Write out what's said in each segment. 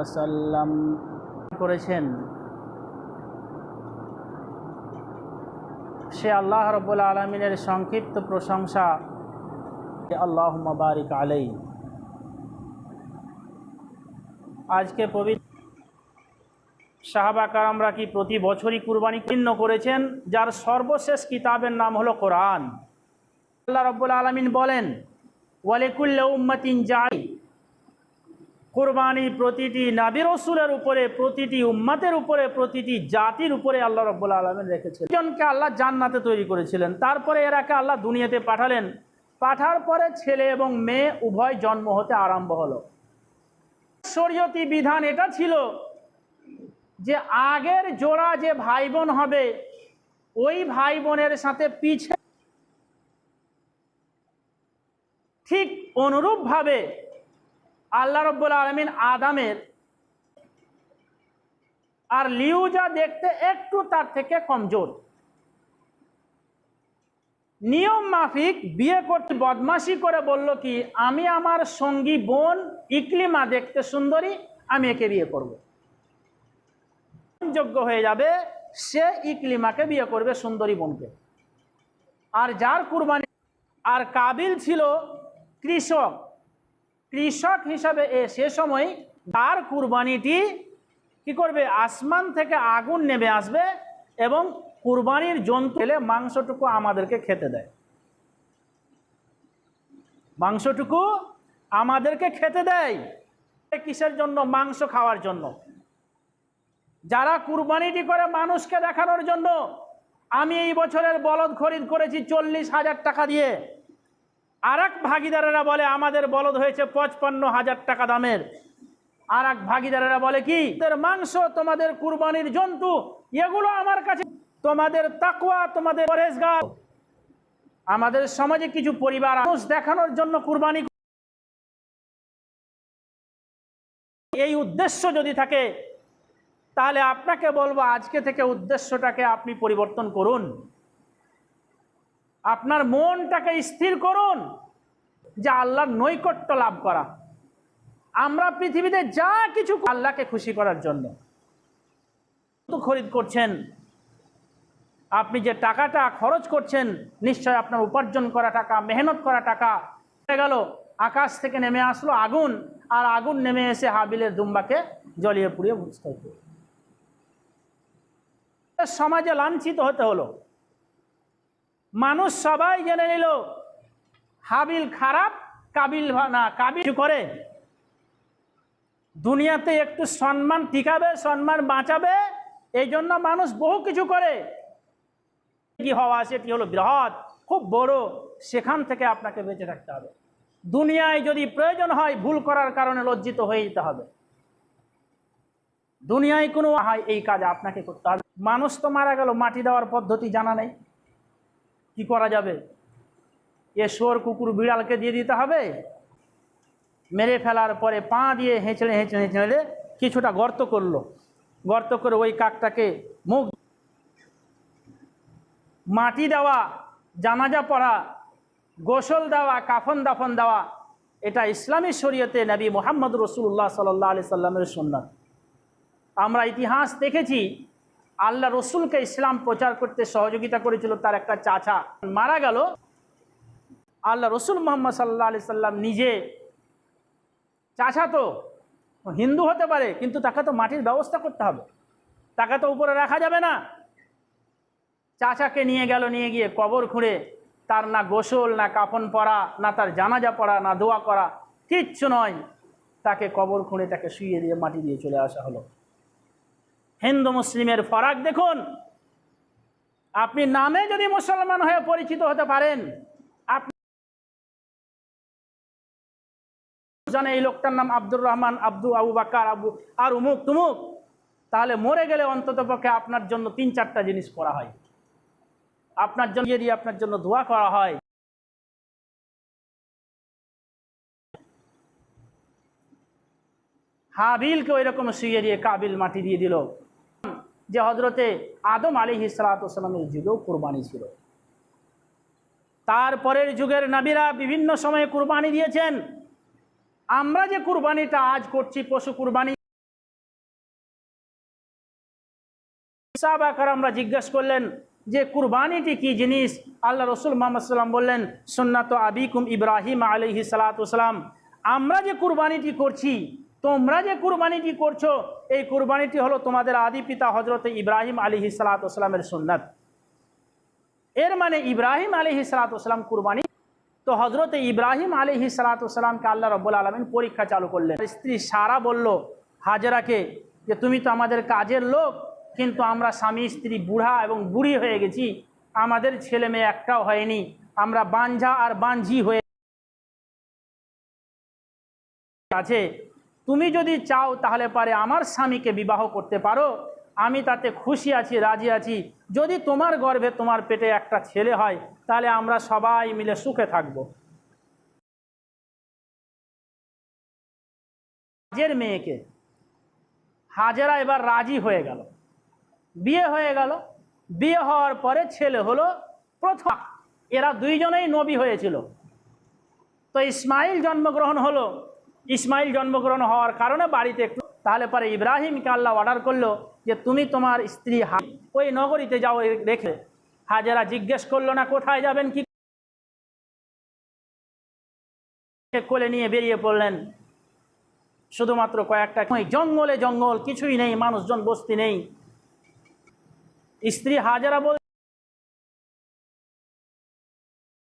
ওয়াসাল্লাম করেছেন। সে আল্লাহ রব্বুল আলমিনের সংক্ষিপ্ত প্রশংসা আল্লাহ বারিক আলাই আজকে পবিত্র সাহাবা কারামরা কি প্রতি বছরই কুরবানি চিহ্ন করেছেন? যার সর্বশেষ কিতাবের নাম হলো কোরআন। আল্লাহ রব্বুল আলমিন বলেন, ওয়ালিকুল্লা উম্মাতিন যাই কোরবানি প্রতিটি নাবির রসুলের উপরে, প্রতিটি উম্মাতের উপরে, প্রতিটি জাতির উপরে আল্লাহ রব্বুল আলমিন রেখেছেন জনকে আল্লাহ জান্নাতে তৈরি করেছিলেন। তারপরে এরাকে আল্লাহ দুনিয়াতে পাঠালেন। পাঠার পরে ছেলে এবং মেয়ে উভয় জন্ম হতে আরম্ভ হলো। শরীয়তি বিধান এটা ছিল যে আগের জোড়া যে ভাই বোন হবে, ওই ভাই বোনের সাথে পিছে ঠিক অনুরূপভাবে আল্লাহ রব্বুল আলমিন আদামের আর লিউজা দেখতে একটু তার থেকে কমজোর। নিয়ম মাফিক বিয়ে করতে বদমাশি করে বলল কি, আমি আমার সঙ্গী বোন ইকলিমা দেখতে সুন্দরী, আমি একে বিয়ে করব। যোগ্য হয়ে যাবে, সে ইকলিমাকে বিয়ে করবে সুন্দরী বোনকে। আর যার কুরবানি, আর কাবিল ছিল কৃষক কৃষক হিসাবে সে সময় তার কুরবানিটি কি করবে? আসমান থেকে আগুন নেমে আসবে এবং কুরবানির জন্তু এলে মাংসটুকু আমাদেরকে খেতে দেয়। মাংসটুকু আমাদেরকে খেতে দেয়। কিসের জন্য? মাংস খাওয়ার জন্য। যারা কুরবানিটি করে মানুষকে দেখানোর জন্য, আমি এই বছরের বলদ খরিদ করেছি চল্লিশ হাজার টাকা দিয়ে। আর এক ভাগিদারেরা বলে, আমাদের বলদ হয়েছে পঁচপান্ন হাজার টাকা দামের। আর এক ভাগিদারেরা বলে, কি? মাংস, তোমাদের কুরবানির জন্তু, এগুলো আমার কাছে, তোমাদের তাকুয়া তোমাদের পরেজগার আমাদের সমাজে কিছু পরিবার মানুষ দেখানোর জন্য কুরবানি এই উদ্দেশ্য যদি থাকে, তাহলে আপনাকে বলব, আজকে থেকে উদ্দেশ্যটাকে আপনি পরিবর্তন করুন। আপনার মনটাকে স্থির করুন যে আল্লাহর নৈকট্য লাভ করা। আমরা পৃথিবীতে যা কিছু আল্লাহকে খুশি করার জন্য। খরিদ করছেন, আপনি যে টাকাটা খরচ করছেন, নিশ্চয় আপনার উপার্জন করা টাকা, মেহনত করা টাকা হয়ে গেল, আকাশ থেকে নেমে আসলো আগুন, আর আগুন নেমে এসে হাবিলের দুম্বাকে জ্বলিয়ে পুড়িয়ে বুঝতে সমাজে লাঞ্ছিত হতে হলো। মানুষ সবাই জেনে নিল, হাবিল খারাপ, কাবিল না, কাবিল করে। দুনিয়াতে একটু সম্মান টিকাবে সম্মান বাঁচাবে, এই জন্য মানুষ বহু কিছু করে। কি হওয়া সেটি হলো বৃহৎ, খুব বড়, সেখান থেকে আপনাকে বেঁচে থাকতে হবে। দুনিয়ায় যদি প্রয়োজন হয়, ভুল করার কারণে লজ্জিত হয়ে যেতে হবে। দুনিয়ায় কোনো হয়, এই কাজ আপনাকে করতে হবে। মানুষ তো মারা গেল, মাটি দেওয়ার পদ্ধতি জানা নেই। কি করা যাবে? এ শোর কুকুর বিড়ালকে দিয়ে দিতে হবে। মেরে ফেলার পরে পা দিয়ে হেঁচড়ে হেঁচড়ে হেঁচড়ে কিছুটা গর্ত করল। গর্ত করে ওই কাকটাকে মুখ মাটি দেওয়া, জানাজা পড়া, গোসল দেওয়া, কাফন দাফন দেওয়া, এটা ইসলামী শরীয়তে নবী মোহাম্মদ রসুল্লাহ সাল্লাহ আলি সাল্লামের সুন্নাত। আমরা ইতিহাস দেখেছি আল্লাহ রসুলকে ইসলাম প্রচার করতে সহযোগিতা করেছিল তার একটা চাচা। মারা গেল। আল্লাহ রসুল মোহাম্মদ সাল্লাহ আলি সাল্লাম নিজে চাচা তো, হিন্দু হতে পারে, কিন্তু তাকে তো মাটির ব্যবস্থা করতে হবে। তাকে তো উপরে রাখা যাবে না। চাচাকে নিয়ে গেল, নিয়ে গিয়ে কবর খুঁড়ে, তার না গোসল, না কাফন পরা, না তার জানাজা পড়া, না দোয়া করা, কিচ্ছু নয়। তাকে কবর খুঁড়ে তাকে শুয়ে দিয়ে মাটি দিয়ে চলে আসা হলো। হিন্দু মুসলিমের ফরাক দেখুন। আপনি নামে যদি মুসলমান হয়ে পরিচিত হতে পারেন জানে এই লোকটার নাম আব্দুর রহমান, আব্দু, আবু বাকার, আবু, আর উমুক, তুমুক। তাহলে মরে গেলে অন্তত পক্ষে আপনার জন্য তিন চারটা জিনিস করা হয়। আপনার জন্য দিয়ে আপনার জন্য দোয়া করা হয়। হাবিলকে ওই রকম শুয়ে দিয়ে কাবিল মাটি দিয়ে দিল। যে হজরতে আদম আলী হিসালাতামের যুগেও কুরবানি ছিল। তারপরের যুগের নাবিরা বিভিন্ন সময়ে কুরবানি দিয়েছেন। আমরা যে কুরবানিটা আজ করছি, পশু কুরবানি। আকার আমরা জিজ্ঞেস করলেন, যে কুরবানিটি কি জিনিস? আল্লাহ রসুল মোহাম্মদ সাল্লাম বললেন, সুন্নাত আবিকুম ইব্রাহিম আলহি সালাতাম আমরা যে কুরবানিটি করছি তোমরা যে কুরবানিটি করছ, এই কুরবানিটি হলো তোমাদের আদি পিতা হজরত ইব্রাহিম আলিহি সালাতামের সুন্নাত। এর মানে ইব্রাহিম আলিহি সালাতাম কুরবানি, তো হজরত ইব্রাহিম আলিহি সালাতামকে আল্লাহ রব্বুল আলমিন পরীক্ষা চালু করলেন। স্ত্রী সারা বলল, হাজেরাকে, যে তুমি তো আমাদের কাজের লোক, কিন্তু আমরা স্বামী, স্ত্রী, বুড়া এবং বুড়ি হয়ে গেছি, আমাদের ছেলে মেয়ে একটাও হয়নি, আমরা বাঞ্ঝা আর বাঞ্ঝি হয়ে আছে তুমি যদি চাও তাহলে পারে আমার স্বামীকে বিবাহ করতে পারো। আমি তাতে খুশি আছি, রাজি আছি। যদি তোমার গর্ভে তোমার পেটে একটা ছেলে হয়, তাহলে আমরা সবাই মিলে সুখে থাকব। হাজের মেয়েকে। হাজেরা এবার রাজি হয়ে গেল। বিয়ে হয়ে গেল। বিয়ে হওয়ার পরে ছেলে হলো প্রথম। এরা দুইজনেই নবী হয়েছিল। তো ইসমাইল জন্মগ্রহণ হলো। ইসমাইল জন্মগ্রহণ হওয়ার কারণে বাড়িতে একটু তাহলে পরে ইব্রাহিমকে আল্লাহ অর্ডার করল যে তুমি তোমার স্ত্রী ওই নগরীতে যাও রেখে হাজেরা জিজ্ঞেস করল, না, কোথায় যাবেন? কি কোলে নিয়ে বেরিয়ে পড়লেন। শুধুমাত্র কয়েকটা জঙ্গলে জঙ্গল, কিছুই নেই, মানুষজন, বস্তি নেই। স্ত্রী হাজারা বল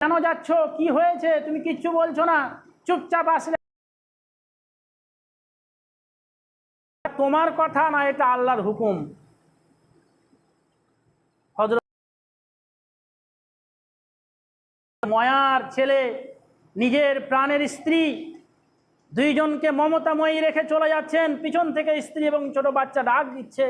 কেন যাচ্ছ? কি হয়েছে? তুমি কিচ্ছু বলছো না। চুপচাপ আসলে তোমার কথা না, এটা আল্লাহর হুকুম। ময়ার ছেলে, নিজের প্রাণের স্ত্রী, দুইজনকে মমতাময়ী রেখে চলে যাচ্ছেন। পিছন থেকে স্ত্রী এবং ছোট বাচ্চা ডাক দিচ্ছে।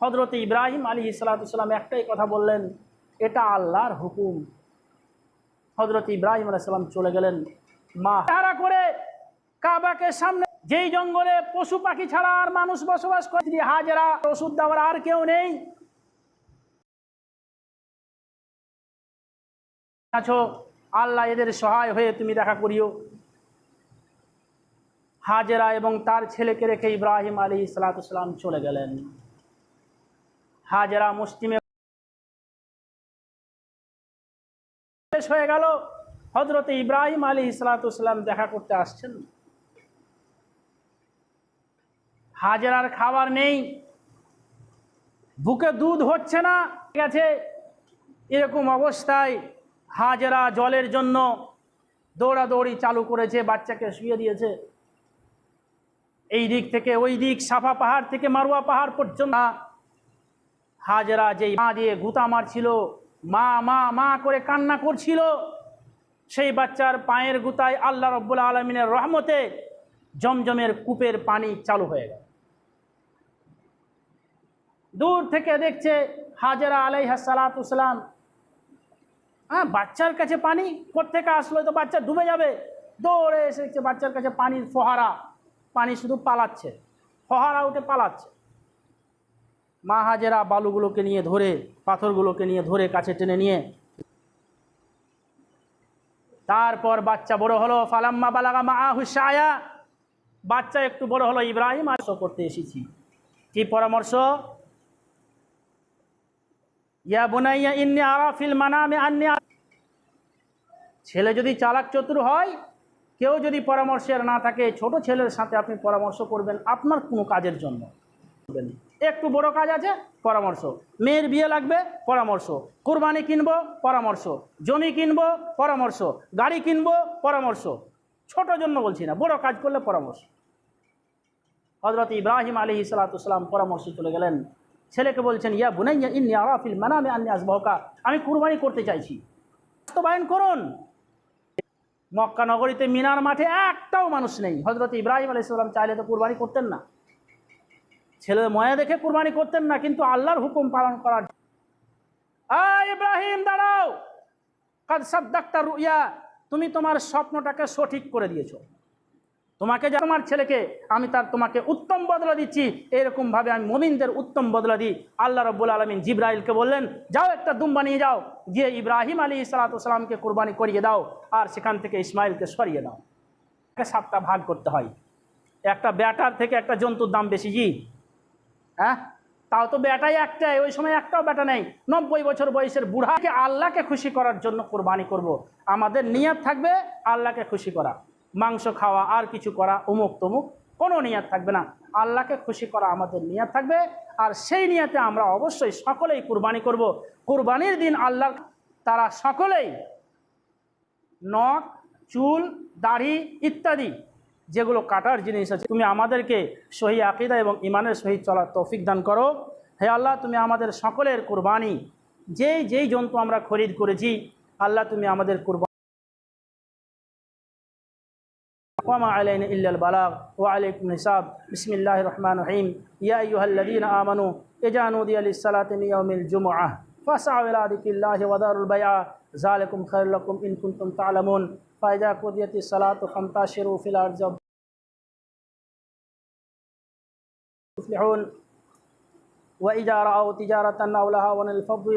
হজরত ইব্রাহিম আলী ইসলাতাম একটাই কথা বললেন, এটা আল্লাহর হুকুম। হজরত ইব্রাহিম আলাইসাল্লাম চলে গেলেন। মা তারা করে কাবাকে সামনে যেই জঙ্গলে পশু পাখি ছাড়া আর মানুষ বসবাস করে হাজারা ওষুধ দেওয়ার আর কেউ নেই। আছো, আল্লাহ এদের সহায় হয়ে তুমি দেখা করিও। হাজেরা এবং তার ছেলেকে রেখে ইব্রাহিম আলী ইসলাতাম চলে গেলেন। হাজেরা মুসলিমে শেষ হয়ে গেল। হজরতে ইব্রাহিম আলী ইসলাতাম দেখা করতে আসছেন। হাজেরার খাবার নেই। বুকে দুধ হচ্ছে না ঠিক আছে এরকম অবস্থায় হাজেরা জলের জন্য দৌড়াদৌড়ি চালু করেছে, বাচ্চাকে শুয়ে দিয়েছে। এই দিক থেকে ওই দিক, সাফা পাহাড় থেকে মারুয়া পাহাড় পর্যন্ত। হাজরা যেই মা দিয়ে গুতা মারছিল, মা মা মা করে কান্না করছিল, সেই বাচ্চার পায়ের গুতায় আল্লাহ রব্বুল আলমিনের রহমতে জমজমের কূপের পানি চালু হয়ে গেল। দূর থেকে দেখছে হাজরা আলাইহা সালাতাম হ্যাঁ বাচ্চার কাছে পানি কোথেকে আসলো? তো বাচ্চা ডুবে যাবে। দৌড়ে এসেছে বাচ্চার কাছে পানির ফোহারা। পানি শুধু পালাচ্ছে, ফোহারা উঠে পালাচ্ছে। মা হাজেরা বালুগুলোকে নিয়ে ধরে, পাথরগুলোকে নিয়ে ধরে কাছে টেনে নিয়ে, তারপর বাচ্চা বড় হলো, ফালাম্মা বালাগা মা আহুসায়া বাচ্চা একটু বড় হলো, ইব্রাহিম আস করতে এসেছি। কি পরামর্শ? ইয়া বুনাইয়া ইন্নি আরাফিল মানামে আন্নি ছেলে যদি চালাক চতুর হয়, কেউ যদি পরামর্শের না থাকে, ছোট ছেলের সাথে আপনি পরামর্শ করবেন আপনার কোনো কাজের জন্য। একটু বড় কাজ আছে, পরামর্শ। মেয়ের বিয়ে লাগবে, পরামর্শ। কুরবানি কিনবো, পরামর্শ। জমি কিনবো, পরামর্শ। গাড়ি কিনবো, পরামর্শ। ছোট জন্য বলছি না, বড় কাজ করলে পরামর্শ। হজরত ইব্রাহিম আলী সালাতাম পরামর্শ চলে গেলেন। ছেলেকে বলছেন, ইয়া বুনাইয়া, ইন্নি আরাফিল মানামে আন্নি আসবাহকা, আমি কুরবানি করতে চাইছি। বাস্তবায়ন করুন। মক্কা নগরীতে মিনার মাঠে একটাও মানুষ নেই। হজরত ইব্রাহিম আলাইসাল্লাম চাইলে তো কুরবানি করতেন না। ছেলে ময়া দেখে কুরবানি করতেন না, কিন্তু আল্লাহর হুকুম পালন করার ইব্রাহিম, দাঁড়াও। কাদ সাদ্দাক্তার রুইয়া, তুমি তোমার স্বপ্নটাকে সঠিক করে দিয়েছ। তোমাকে যা তোমার ছেলেকে আমি তার তোমাকে উত্তম বদলা দিচ্ছি এরকমভাবে আমি মমিনদের উত্তম বদলা দিই। আল্লাহ রব্বুল আলমিন জিব্রাইলকে বললেন, যাও একটা দুম্বা নিয়ে যাও, গিয়ে ইব্রাহিম আলী সালাতামকে কোরবানি করিয়ে দাও, আর সেখান থেকে ইসমাইলকে সরিয়ে দাও। সাতটা ভাগ করতে হয়। একটা ব্যাটার থেকে একটা জন্তুর দাম বেশি জি হ্যাঁ? তাও তো ব্যাটাই একটাই, ওই সময় একটাও ব্যাটা নেই। নব্বই বছর বয়সের বুড়াকে আল্লাহকে খুশি করার জন্য কোরবানি করব। আমাদের নিয়াত থাকবে আল্লাহকে খুশি করা। মাংস খাওয়া আর কিছু করা অমুক তমুক, কোনো নিয়াত থাকবে না। আল্লাহকে খুশি করা আমাদের নিয়াত থাকবে। আর সেই নিয়াতে আমরা অবশ্যই সকলেই কুরবানি করব। কুরবানির দিন আল্লাহ তারা সকলেই নখ, চুল, দাড়ি ইত্যাদি, যেগুলো কাটার জিনিস আছে, তুমি আমাদেরকে সহি আকিদা এবং ইমানের সহিত চলার তৌফিক দান করো। হে আল্লাহ, তুমি আমাদের সকলের কুরবানি, যেই যেই জন্তু আমরা খরিদ করেছি, আল্লাহ তুমি আমাদের কুরবানি وما علينا إلا البلاغ. وعليكم الحساب بسم الله الرحمن الرحيم. يا أيها الذين آمنوا إذا نودي للصلاة من يوم الجمعة فاسعوا إلى ذكر الله وذروا البيع. ذلكم خير لكم إن كنتم تعلمون. فإذا قضيت الصلاة فانتشروا في الأرض. تفلحون وإذا رأوا تجارة أو لهوا انفضوا